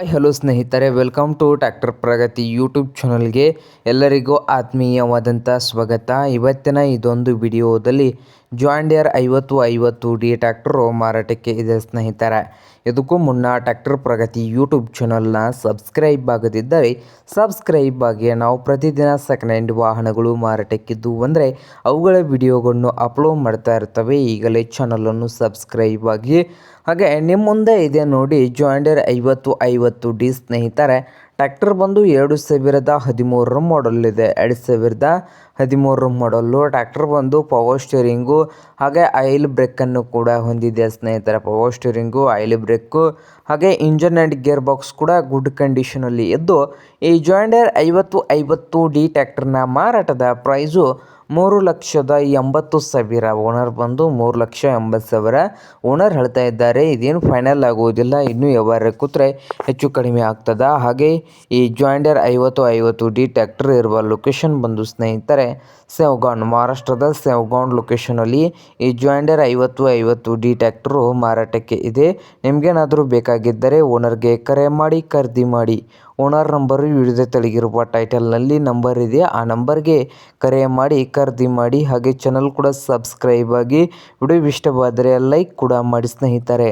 Hi hello ಸ್ನೇಹಿತರೆ welcome to tractor Pragati YouTube ಚಾನಲ್ಗೆ ಎಲ್ಲರಿಗೂ ಆತ್ಮೀಯವಾದಂಥ ಸ್ವಾಗತ. ಇವತ್ತಿನ ಇದೊಂದು ವಿಡಿಯೋದಲ್ಲಿ ಜಾಂಡಿಯರ್ ಐವತ್ತು ಐವತ್ತು ಡಿ ಟ್ಯಾಕ್ಟರು ಮಾರಾಟಕ್ಕೆ ಇದೆ ಸ್ನೇಹಿತರೆ. ಇದಕ್ಕೂ ಮುನ್ನ ಟ್ರ್ಯಾಕ್ಟರ್ ಪ್ರಗತಿ ಯೂಟ್ಯೂಬ್ ಚಾನಲ್ನ ಸಬ್ಸ್ಕ್ರೈಬ್ ಆಗದಿದ್ದರೆ ಸಬ್ಸ್ಕ್ರೈಬ್ ಆಗಿ ನಾವು ಪ್ರತಿದಿನ ಸೆಕೆಂಡ್ ಹ್ಯಾಂಡ್ ವಾಹನಗಳು ಮಾರಾಟಕ್ಕಿದ್ದು ಅಂದರೆ ಅವುಗಳ ವಿಡಿಯೋಗಳನ್ನು ಅಪ್ಲೋಡ್ ಮಾಡ್ತಾ ಇರ್ತವೆ. ಈಗಲೇ ಚಾನಲನ್ನು ಸಬ್ಸ್ಕ್ರೈಬ್ ಆಗಿ. ಹಾಗೆ ನಿಮ್ಮ ಮುಂದೆ ಇದೆ ನೋಡಿ ಜಾಂಡಿಯರ್ ಐವತ್ತು ಐವತ್ತು ಡಿ ಸ್ನೇಹಿತರೆ. ಟ್ರ್ಯಾಕ್ಟರ್ ಬಂದು ಎರಡು ಸಾವಿರದ ಹದಿಮೂರರ ಮಾಡಲ್ ಇದೆ. ಎರಡು ಸಾವಿರದ ಹದಿಮೂರರ ಮಾಡಲ್ಲು ಟ್ಯಾಕ್ಟರ್ ಬಂದು ಪವರ್ ಸ್ಟೇರಿಂಗು ಹಾಗೆ ಆಯಿಲ್ ಬ್ರೇಕನ್ನು ಕೂಡ ಹೊಂದಿದೆ ಸ್ನೇಹಿತರ. ಪವರ್ ಸ್ಟೇರಿಂಗು ಆಯಿಲ್ ಬ್ರೇಕು ಹಾಗೆ ಇಂಜನ್ ಆ್ಯಂಡ್ ಗೇರ್ ಬಾಕ್ಸ್ ಕೂಡ ಗುಡ್ ಕಂಡೀಷನಲ್ಲಿ ಇದ್ದು, ಈ ಜಾಯಿಂಡರ್ ಐವತ್ತು ಐವತ್ತು ಡಿ ಟ್ಯಾಕ್ಟರ್ನ ಮಾರಾಟದ ಪ್ರೈಸು ಮೂರು ಲಕ್ಷದ ಎಂಬತ್ತು ಸಾವಿರ ಓನರ್ ಬಂದು ಮೂರು ಲಕ್ಷ ಎಂಬತ್ತು ಸಾವಿರ ಓನರ್ ಹೇಳ್ತಾ ಇದ್ದಾರೆ. ಇದೇನು ಫೈನಲ್ ಆಗುವುದಿಲ್ಲ. ಇನ್ನೂ ವ್ಯವಹಾರ ಕೂತ್ರೆ ಹೆಚ್ಚು ಕಡಿಮೆ ಆಗ್ತದ. ಹಾಗೆ ಈ ಜಾಯಿಂಡರ್ ಐವತ್ತು ಐವತ್ತು ಡಿ ಟ್ಯಾಕ್ಟರ್ ಇರುವ ಲೊಕೇಶನ್ ಬಂದು ಸ್ನೇಹಿತರೆ ಸೇವ್ಗೌಂಡ್ ಮಹಾರಾಷ್ಟ್ರದ ಸೇವ್ಗೌಂಡ್ ಲೊಕೇಶನಲ್ಲಿ ಈ ಜಾಯಿಂಡರ್ ಐವತ್ತು ಐವತ್ತು ಡಿ ಟ್ಯಾಕ್ಟ್ರು ಮಾರಾಟಕ್ಕೆ ಇದೆ. ನಿಮಗೇನಾದರೂ ಬೇಕಾಗಿದ್ದರೆ ಓನರ್ಗೆ ಕರೆ ಮಾಡಿ, ಖರೀದಿ ಮಾಡಿ. ಓನರ್ ನಂಬರು ವಿವಿಧ ತಳಗಿರುವ ಟೈಟಲ್ನಲ್ಲಿ ನಂಬರ್ ಇದೆ ಆ ನಂಬರ್ಗೆ ಕರೆ ಮಾಡಿ, ಖರೀದಿ ಮಾಡಿ ಹಾಗೆ ಚಾನಲ್ ಕೂಡ ಸಬ್ಸ್ಕ್ರೈಬ್ ಆಗಿ. ವಿಡಿಯೋ ಇಷ್ಟವಾದರೆ ಲೈಕ್ ಕೂಡ ಮಾಡಿ ಸ್ನೇಹಿತರೆ.